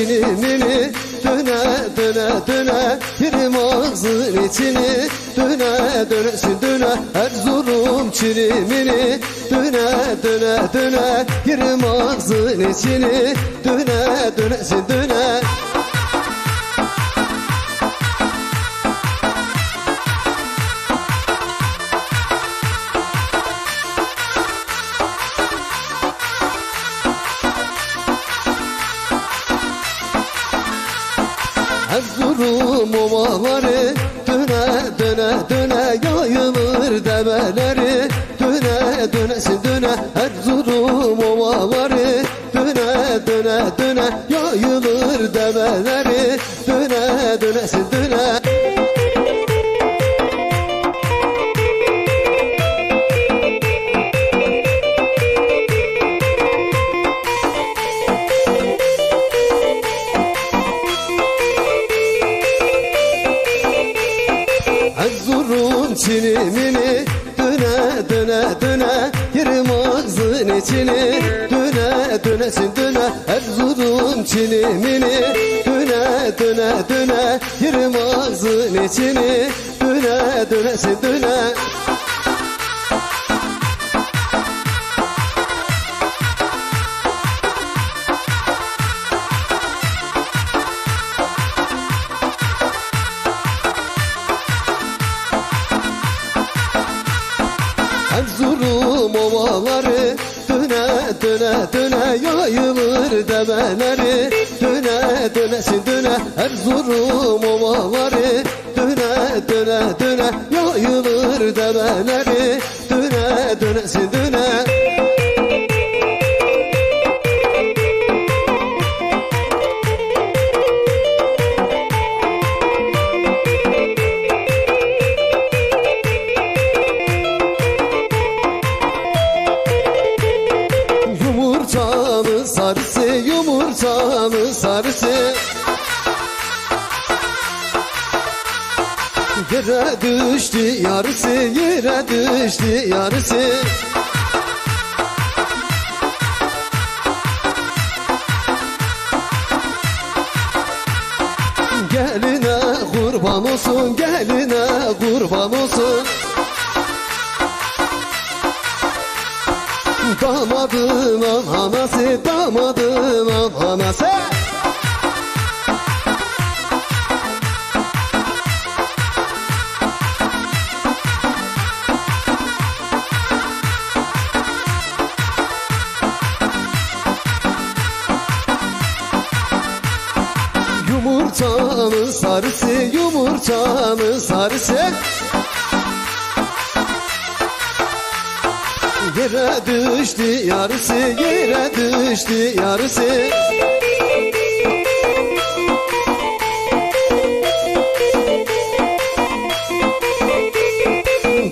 dilimimi Döne döne döne. Yerim ağzın içini. Döne dönesin döne. Erzurum çilimini. Döne döne döne. Yerim ağzın içini. Döne dönesin döne. Erzurum ovaları döne döne döne yayılır develeri. Döne dönesin döne Erzurum ovaları döne döne döne yayılır develeri. Döne dönesin döne Çinimini döne döne döne Yerim ağzın içini. Döne dönesin döne Erzurum çinimini döne döne döne Yerim ağzın içini. Döne dönesin döne Erzurum ovaları döne döne döne yayılır develeri döne dönesin döne Erzurum ovaları. Döne döne döne yayılır develeri döne dönesin döne sarısı yumurtamın sarısı. Yere düştü yarısı yere düştü yarısı. Geline kurban olsun geline kurban olsun Damadın anası, damadın anası. Yumurtanın sarısı, yumurtanın sarısı Yere düştü yarısı, yere düştü yarısı.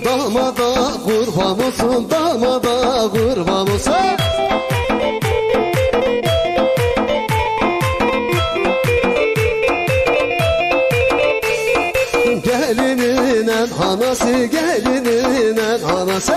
Damada kurban olsun, damada kurban olsun. Gelinin anası, gelinin anası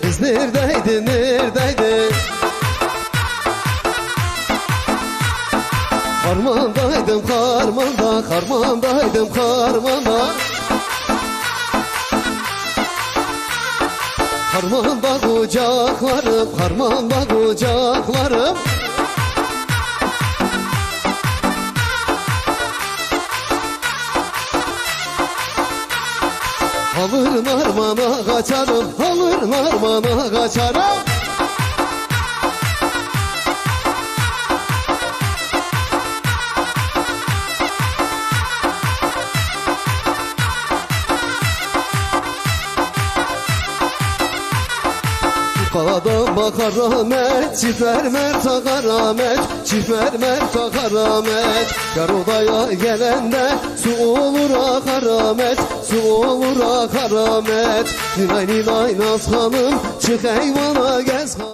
kız neredeydi, neredeydi? Karmandaydım, karmanda, karmandaydım, karmanda Karmanda kucaklarım, karmanda kucaklarım Alır narmana kaçarım, alır narmana kaçarım Kaladan bakar rahmet, çifer mert takar rahmet, çifer mert takar rahmet. Yar odaya gelende su olur akar rahmet, su olur akar rahmet. Ninay ninay naz hanım, çık eyvana gez hanım.